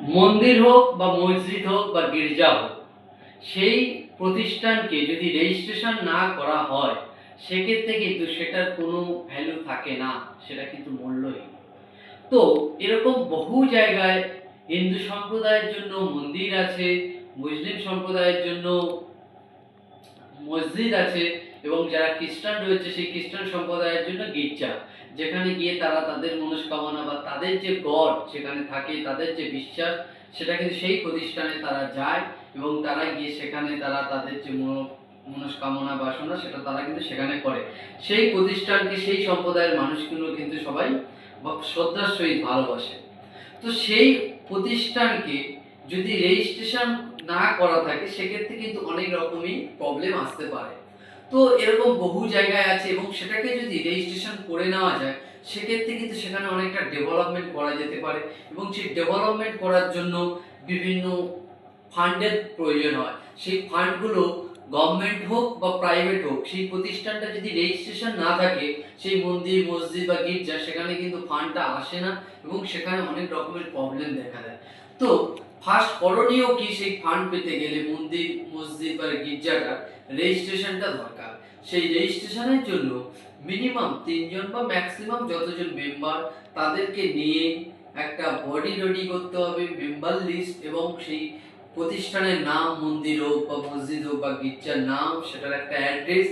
মন্দির হোক বা মসজিদ হোক বা গির্জা হোক, সেই প্রতিষ্ঠানকে যদি রেজিস্ট্রেশন না করা হয়, সেক্ষেত্রে কিন্তু সেটার কোনো ভ্যালু থাকে না, সেটা কিন্তু মূল্যহীন। তো এরকম বহু জায়গায় হিন্দু সম্প্রদায়ের জন্য মন্দির আছে, মুসলিম সম্প্রদায়ের জন্য মসজিদ আছে এবং যারা খ্রিস্টান রয়েছে, সেই খ্রিস্টান সম্প্রদায়ের জন্য গির্জা। যেখানে গিয়ে তারা তাদের মনস্কামনা বা তাদের যে গড সেখানে থাকে, তাদের যে বিশ্বাস, সেটা কিন্তু সেই প্রতিষ্ঠানে তারা যায় এবং তারা গিয়ে সেখানে তারা তাদের যে মনো- মনস্কামনা, বাসনা, সেটা তারা কিন্তু সেখানে করে। সেই প্রতিষ্ঠানকে, সেই সম্প্রদায়ের মানুষগুলো কিন্তু সবাই শ্রদ্ধার সহিত ভালোবাসে। তো সেই প্রতিষ্ঠানকে যদি রেজিস্ট্রেশন না করা থাকে, সেক্ষেত্রে কিন্তু অনেক রকমই প্রবলেম আসতে পারে। তো এরকম বহু জায়গায় আছে এবং সেটাকে যদি রেজিস্ট্রেশন করে নেওয়া যায়, সেক্ষেত্রে কিন্তু সেখানে অনেকটা ডেভেলপমেন্ট করা যেতে পারে এবং সেই ডেভেলপমেন্ট করার জন্য বিভিন্ন ফান্ডের প্রয়োজন হয়। সেই ফান্ডগুলো গভর্নমেন্ট হোক বা প্রাইভেট হোক, সেই প্রতিষ্ঠানটা যদি রেজিস্ট্রেশন না থাকে, সেই মন্দির, মসজিদ বা গির্জা, সেখানে কিন্তু ফান্ডটা আসে না এবং সেখানে অনেক রকমের প্রবলেম দেখা দেয়। তো ফার্স্ট করণীয় কি সেই ফান্ড পেতে গেলে মন্দির, মসজিদ বা গির্জাটা রেজিস্ট্রেশনটা দরকার। সেই রেজিস্ট্রেশনের জন্য মিনিমাম তিনজন বা ম্যাক্সিমাম যতজন মেম্বার তাদেরকে নিয়ে একটা বডি রেডি করতে হবে, মেম্বার লিস্ট এবং সেই প্রতিষ্ঠানের নাম, মন্দির হোক বা মসজিদ হোক বা গির্জার নাম, সেটার একটা অ্যাড্রেস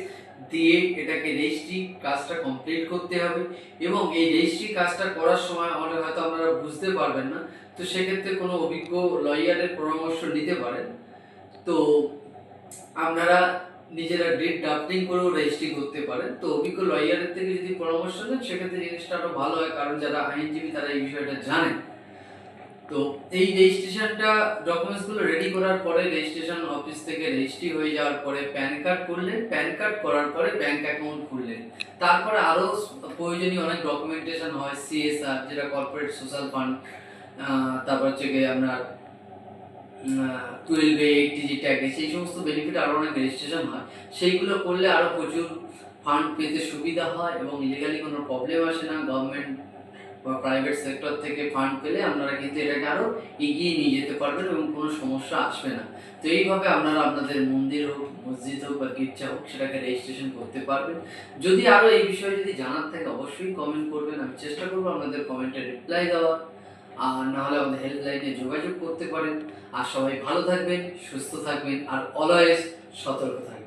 দিয়ে এটাকে রেজিস্ট্রি কাজটা কমপ্লিট করতে হবে এবং এই রেজিস্ট্রি কাজটা করার সময় অনেক হয়তো আপনারা বুঝতে পারবেন না, তো সেক্ষেত্রে কোনো অভিজ্ঞ লয়ারের পরামর্শ নিতে পারেন। তো আপনারা নিজেরা ডেট ড্রাফটিং করেও রেজিস্ট্রি করতে পারেন। তো অভিজ্ঞ লয়ারের থেকে যদি পরামর্শ নেন, সেক্ষেত্রে জিনিসটা আরও ভালো হয়, কারণ যারা আইনজীবী তারা এই বিষয়টা জানেন। তো এই রেজিস্ট্রেশনটা ডকুমেন্টসগুলো রেডি করার পরে রেজিস্ট্রেশন অফিস থেকে রেজিস্ট্রি হয়ে যাওয়ার পরে প্যান কার্ড করলেন প্যান কার্ড করার পরে ব্যাংক অ্যাকাউন্ট খুললেন তারপরে আরও প্রয়োজনীয় অনেক ডকুমেন্টেশন হয় সিএসআর যেটা কর্পোরেট সোশ্যাল ফান্ড তারপর হচ্ছে গিয়ে আপনার টুয়েলভ এ টিজি ট্যাগে সেই সমস্ত বেনিফিট আরও অনেক রেজিস্ট্রেশন হয়। সেইগুলো করলে আরও প্রচুর ফান্ড পেতে সুবিধা হয় এবং লিগালি কোনো প্রবলেম আসে না। গভর্নমেন্ট বা প্রাইভেট সেক্টর থেকে ফান্ড পেলে আপনারা কিন্তু এটাকে আরও এগিয়ে নিয়ে যেতে পারবেন এবং কোনো সমস্যা আসবে না। তো এইভাবে আপনারা আপনাদের মন্দির হোক, মসজিদ হোক বা গির্জা হোক, সেটাকে রেজিস্ট্রেশন করতে পারবেন। যদি আরও এই বিষয়ে যদি জানার থাকে, অবশ্যই কমেন্ট করবেন। আমি চেষ্টা করব আপনাদের কমেন্টে রিপ্লাই দেওয়ার। আর নাহলে আমাদের হেল্পলাইনে যোগাযোগ করতে পারেন। আর সবাই ভালো থাকবেন, সুস্থ থাকবেন, আর অলওয়েজ সতর্ক থাকবেন।